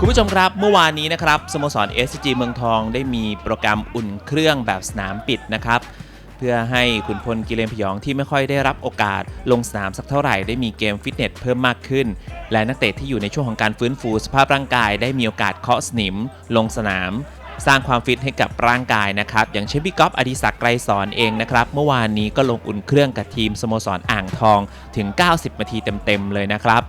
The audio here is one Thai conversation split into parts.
คุณผู้ชมครับเมื่อวานนี้นะครับสโมสร SCG เมืองทองได้มีโปรแกรมอุ่นเครื่องแบบสนามปิดนะครับ เพื่อให้ขุนพลกิเลนพยองที่ไม่ค่อยได้รับโอกาส ลงสนามสักเท่าไหร่ได้มีเกมฟิตเนสเพิ่มมากขึ้น และนักเตะที่อยู่ในช่วงของการฟื้นฟูสภาพร่างกาย ได้มีโอกาสเคาะสนิม ลงสนาม สร้างความฟิตให้กับร่างกายนะครับ อย่างเช่นพี่ก๊อฟอดิศักดิ์ไกรสอนเองนะครับเมื่อวานนี้ก็ลงอุ่นเครื่องกับทีมสโมสรอ่างทองถึง 90นาทีเต็มๆเลยนะครับ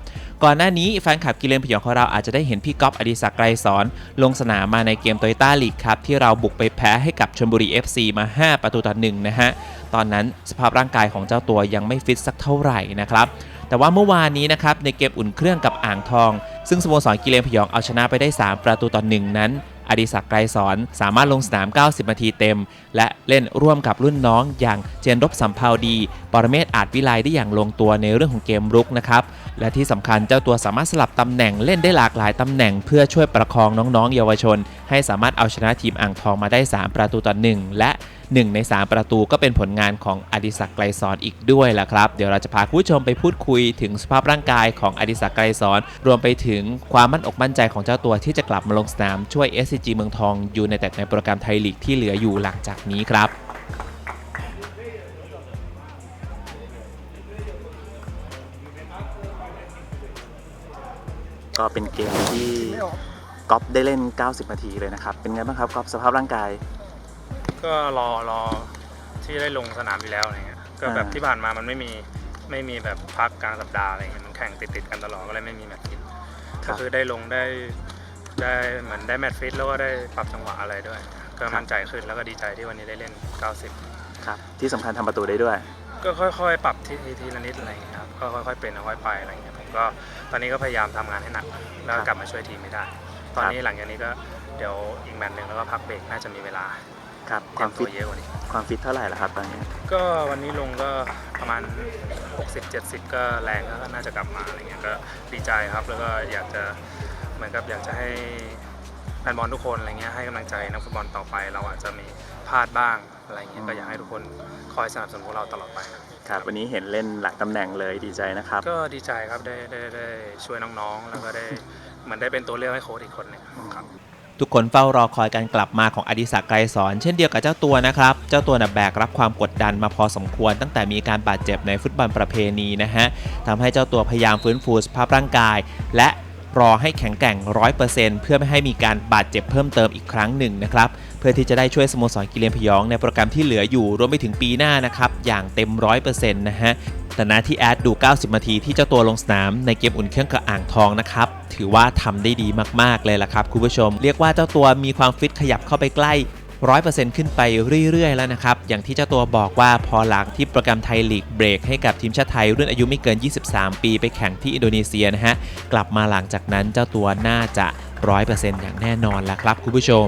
ก่อนหน้านี้แฟนคลับกิเลนพยองของเราอาจจะได้เห็นพี่ก๊อฟอดิศักดิ์ไกรสอน ลงสนามมาในเกมโตโยต้าลีกครับ ที่เราบุกไปแพ้ให้กับชลบุรี FC มา 5 ประตูต่อหนึ่งนะฮะ ตอนนั้นสภาพร่างกายของเจ้าตัวยังไม่ฟิตสักเท่าไหร่นะครับแต่ว่าเมื่อวานนี้นะครับในเกมอุ่นเครื่องกับอ่างทอง ซึ่งสโมสรกิเลนพยองเอาชนะไปได้ 3 ประตูต่อหนึ่งนั้น อดิศักดิ์ไกรสอน สามารถลงสนาม 90 นาทีเต็ม และเล่นร่วมกับรุ่นน้องอย่างเจนรบสัมภาวดี ปรเมศอาจวิไลได้อย่างลงตัวในเรื่องของเกมรุกนะครับ และที่สำคัญเจ้าตัวสามารถสลับตำแหน่งเล่นได้หลากหลายตำแหน่ง เพื่อช่วยประคองน้องๆ เยาวชน ให้สามารถเอาชนะทีมอ่างทองมาได้ 3 ประตูต่อ1และ 1 ใน 3 ประตูก็เป็นผลงานของอดิศักดิ์ไกรสอนอีกด้วยล่ะครับ เดี๋ยวเราจะพาคุณผู้ชมไปพูดคุยถึงสภาพร่างกายของอดิศักดิ์ไกรสอน รวมไปถึงความมั่นอกมั่นใจของเจ้าตัวที่จะกลับมาลงสนามช่วย SCG เมืองทองอยู่ในแต่ในโปรแกรมไทยลีกที่เหลืออยู่หลังจากนี้ครับก็เป็นเกมที่ก๊อฟได้เล่น 90 นาทีเลยนะครับ เป็นไงบ้างครับก๊อฟสภาพร่างกาย ก็รอรอที่ได้ลงสนามอยู่แล้วอะไรเงี้ย ก็แบบอ่าที่ผ่านมามันไม่มีไม่มีแบบพักกลางสัปดาห์อะไรเงี้ย มันแข่งติดติดๆกันตลอด ก็เลยไม่มีแมตช์ฟิตก็คือได้ลงได้ ได้เหมือนได้แมตช์ฟิตแล้วก็ได้ปรับจังหวะอะไรด้วย ก็มั่นใจขึ้นแล้วก็ดีใจที่วันนี้ได้เล่น 90 ครับที่สำคัญทำประตูได้ด้วย ก็ค่อยๆ ปรับทีทีทีละนิดอะไรเงี้ยครับก็ค่อยๆเป็นค่อยๆไปอะไรเงี้ยผมก็ตอนนี้ก็พยายามทำงานให้หนักแล้วก็กลับมาช่วยทีมไม่ได้ ตอนนี้หลังจากนี้ก็เดี๋ยวอีกแมตช์หนึ่งแล้วก็พักเบรกน่าจะมีเวลาครับเตครีวายมมฟิตัตวเยอะกว่านี้ ความฟิตเท่าไหร่ละครับตอนนี้ก็วันนี้ลงก็ประมาณ 60-70 ก็แรงก็น่าจะกลับมาอะไรเงี้ยก็ดีใจครับแล้วก็อยากจะ เหมือนกับอยากจะให้แฟนบอลทุกคนอะไรเงี้ยให้กำลังใจนักฟุตบอลต่อไป เราอาจจะมีพลาดบ้างอะไรเงี้ยก็อยากให้ทุกคนคอยสนับสนุนพวกเราตลอดไปครับครับวันนี้เห็นเล่นหลักตำแหน่งเลยดีใจนะครับ ก็ดีใจครับได้ได้ได้ช่วยน้องๆ แล้วก็ได้เหมือนได้เป็นตัวเลือกให้โค้ชอีกคนหนึงครับ ทุกคนเฝ้ารอคอยการกลับมาของอดิศักดิ์ไกรสอนเช่นเดียวกับเจ้าตัวนะครับ เจ้าตัวน่ะแบกรับความกดดันมาพอสมควร ตั้งแต่มีการบาดเจ็บในฟุตบอลประเพณีนะฮะทำให้เจ้าตัวพยายามฟื้นฟูสภาพร่างกาย และ รอให้แข็งแกร่ง 100%เพื่อไม่ให้มีการบาดเจ็บเพิ่มเติมอีกครั้งหนึ่งนะครับเพื่อที่จะได้ช่วยสโมสรกิเลนพยองในโปรแกรมที่เหลืออยู่รวมไปถึงปีหน้านะครับอย่างเต็ม 100%นะฮะแต่นาที่แอดดู 90 นาทีที่เจ้าตัวลงสนามในเกมอุ่นเครื่องกับอ่างทองนะครับถือว่าทำได้ดีมากๆเลยล่ะครับคุณผู้ชม เรียกว่าเจ้าตัวมีความฟิตขยับเข้าไปใกล้ 100%ขึ้นไปเรื่อย ๆ แล้วนะครับ อย่างที่เจ้าตัวบอกว่าพอหลังที่โปรแกรมไทยลีกเบรกให้กับทีมชาติไทยรุ่นอายุไม่เกิน 23 ปีไปแข่งที่อินโดนีเซียนะฮะ กลับมาหลังจากนั้นเจ้าตัวน่าจะ 100%อย่างแน่นอนแล้วครับคุณผู้ชม